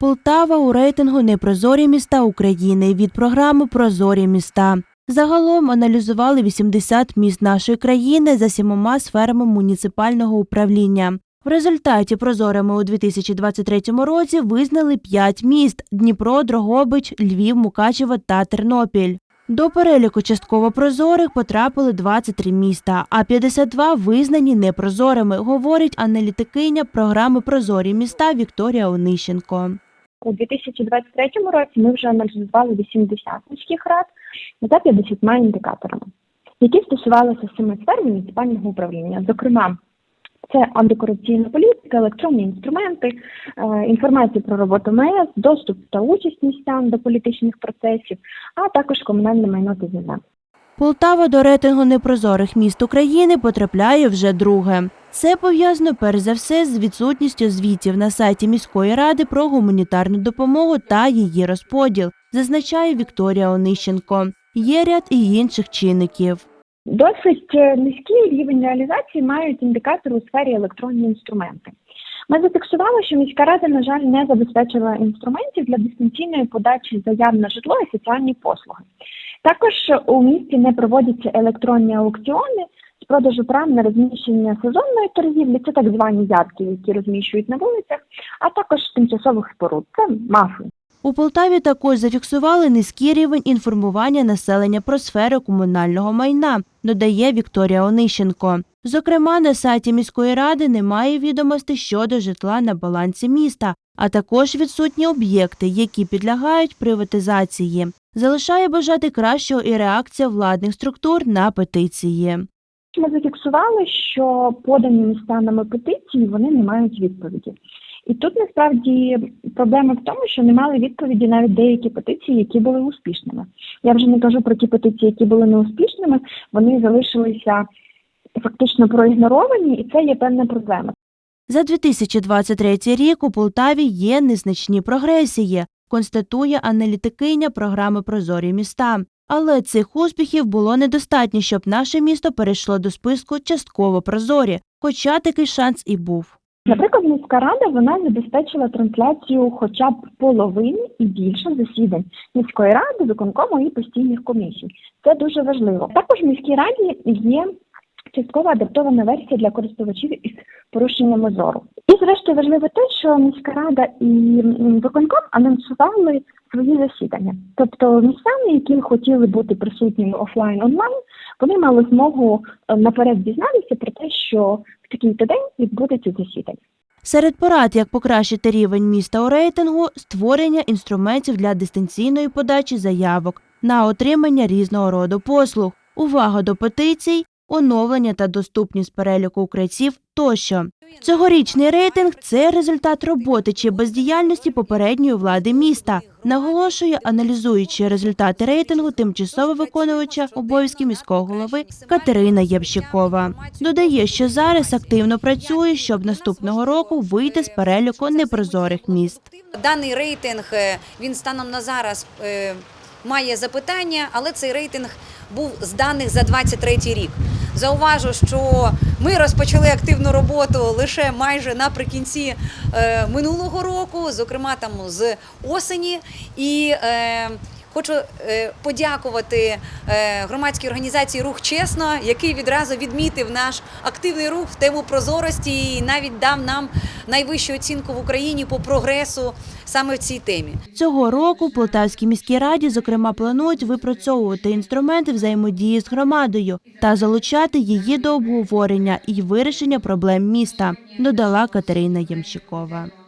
Полтава у рейтингу Непрозорі міста України від програми Прозорі міста. Загалом аналізували 80 міст нашої країни за сімома сферами муніципального управління. В результаті прозорими у 2023 році визнали 5 міст: Дніпро, Дрогобич, Львів, Мукачево та Тернопіль. До переліку частково прозорих потрапили 23 міста, а 52 визнані непрозорими, говорить аналітикиня програми Прозорі міста Вікторія Онищенко. У 2023 році ми вже аналізували 80 міських рад за 50 індикаторами, які стосувалися семи сфер муніципального управління. Зокрема, це антикорупційна політика, електронні інструменти, е, інформація про роботу МС, доступ та участь містян до політичних процесів, а також комунальне майно та земля. Полтава до рейтингу непрозорих міст України потрапляє вже друге. Це пов'язано перш за все з відсутністю звітів на сайті міської ради про гуманітарну допомогу та її розподіл, зазначає Вікторія Онищенко. Є ряд і інших чинників. Досить е, низький рівень реалізації мають індикатори у сфері електронні інструменти. Ми зафіксували, що міська рада, на жаль, не забезпечила інструментів для дистанційної подачі заяв на житло і соціальні послуги. Також у місті не проводяться електронні аукціони з продажу прав на розміщення сезонної торгівлі, це так звані ядки, які розміщують на вулицях, а також тимчасових споруд, це мафи. У Полтаві також зафіксували низький рівень інформування населення про сфери комунального майна, додає Вікторія Онищенко. Зокрема, на сайті міської ради немає відомостей щодо житла на балансі міста, а також відсутні об'єкти, які підлягають приватизації. Залишає бажати кращого і реакція владних структур на петиції. Ми зафіксували, що подані містянами петиції вони не мають відповіді. І тут насправді проблема в тому, що не мали відповіді навіть деякі петиції, які були успішними. Я вже не кажу про ті петиції, які були неуспішними, вони залишилися фактично проігноровані, і це є певна проблема. За 2023 рік у Полтаві є незначні прогресії, констатує аналітикиня програми Прозорі міста. Але цих успіхів було недостатньо, щоб наше місто перейшло до списку частково прозорі, хоча такий шанс і був. Наприклад, міська рада вона забезпечила трансляцію хоча б половини і більше засідань міської ради, виконкому і постійних комісій. Це дуже важливо. Також в міській раді є частково адаптована версія для користувачів із порушеннями зору. І зрештою важливо те, що міська рада і виконком анонсували свої засідання. Тобто містяни, які хотіли бути присутніми офлайн онлайн, вони мали змогу е, наперед дізнатися про те, що в такий-то день відбудеться засідання. Серед порад, як покращити рівень міста у рейтингу, створення інструментів для дистанційної подачі заявок на отримання різного роду послуг, увага до петицій, оновлення та доступність переліку укриттів тощо. Цьогорічний рейтинг це результат роботи чи бездіяльності попередньої влади міста, наголошує, аналізуючи результати рейтингу тимчасово виконувача обов'язків міського голови Катерина Євщикова. Додає, що зараз активно працює, щоб наступного року вийти з переліку непрозорих міст. Даний рейтинг е, він станом на зараз е, має запитання, але цей рейтинг був з даних за 23 рік. Зауважу, що ми розпочали активну роботу лише майже наприкінці е, минулого року, зокрема там з осені. І е, хочу е, подякувати е, громадській організації Рух Чесно, який відразу відмітив наш активний рух в тему прозорості і навіть дав нам найвищу оцінку в Україні по прогресу саме в цій темі. Цього року Полтавській міській раді, зокрема, планують випрацьовувати інструменти взаємодії з громадою та залучати її до обговорення і вирішення проблем міста, додала Катерина Ямщикова.